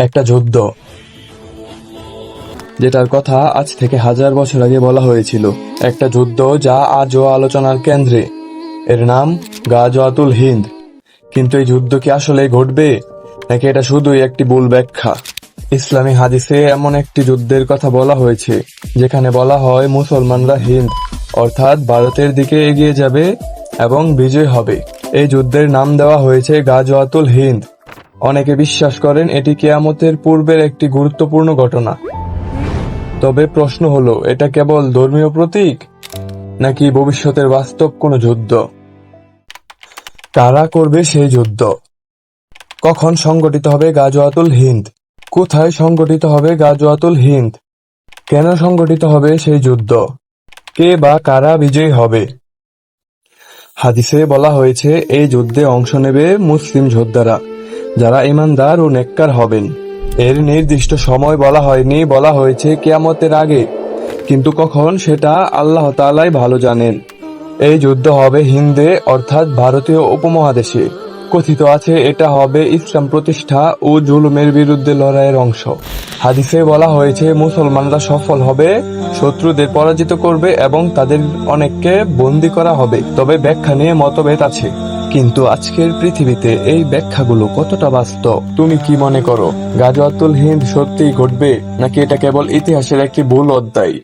একটা যুদ্ধ, যেটার কথা আজ থেকে হাজার বছর আগে বলা হয়েছিল। একটা যুদ্ধ যা আজও আলোচনার কেন্দ্রে। এর নাম গাজওয়াতুল হিন্দ। কিন্তু এই যুদ্ধ কি আসলে ঘটবে? নাকি এটা শুধুই একটি ভুল ব্যাখ্যা? ইসলামী হাদিসে এমন একটি যুদ্ধের কথা বলা হয়েছে, যেখানে বলা হয় মুসলমানরা হিন্দ, অর্থাৎ ভারতের দিকে এগিয়ে যাবে এবং বিজয় হবে। এই যুদ্ধের নাম দেওয়া হয়েছে গাজওয়াতুল হিন্দ। অনেকে বিশ্বাস করেন এটি কেয়ামতের পূর্বের একটি গুরুত্বপূর্ণ ঘটনা। তবে প্রশ্ন হলো, এটা কেবল ধর্মীয় প্রতীক, নাকি ভবিষ্যতের বাস্তব কোনো যুদ্ধ? কারা করবে সেই যুদ্ধ? কখন সংগঠিত হবে গাজওয়াতুল হিন্দ? কোথায় সংগঠিত হবে গাজওয়াতুল হিন্দ? কেন সংগঠিত হবে সেই যুদ্ধ? কে বা কারা বিজয়ী হবে? হাদিসে বলা হয়েছে, এই যুদ্ধে অংশ নেবে মুসলিম যোদ্ধারা। যারা ইমানদার ও নেককার হবেন। এর নির্দিষ্ট সময় বলা হয়নি, বলা হয়েছে কেয়ামতের আগে। কিন্তু কখন সেটা আল্লাহ তাআলাই ভালো জানেন। এই যুদ্ধ হবে হিন্দে, অর্থাৎ ভারতীয় উপমহাদেশে। কথিত আছে, এটা হবে ইসলাম প্রতিষ্ঠা ও জুলুমের বিরুদ্ধে লড়াইয়ের অংশ। হাদিসে বলা হয়েছে, মুসলমানরা সফল হবে, শত্রুদের পরাজিত করবে এবং তাদের অনেককে বন্দি করা হবে। তবে ব্যাখ্যা নিয়ে মতভেদ আছে। কিন্তু আজকের পৃথিবীতে এই ব্যাখ্যাগুলো কতটা বাস্তব? তুমি কি মনে করো, গাজওয়াতুল হিন্দ সত্যিই ঘটবে, নাকি এটা কেবল ইতিহাসের একটি ভুল অধ্যায়?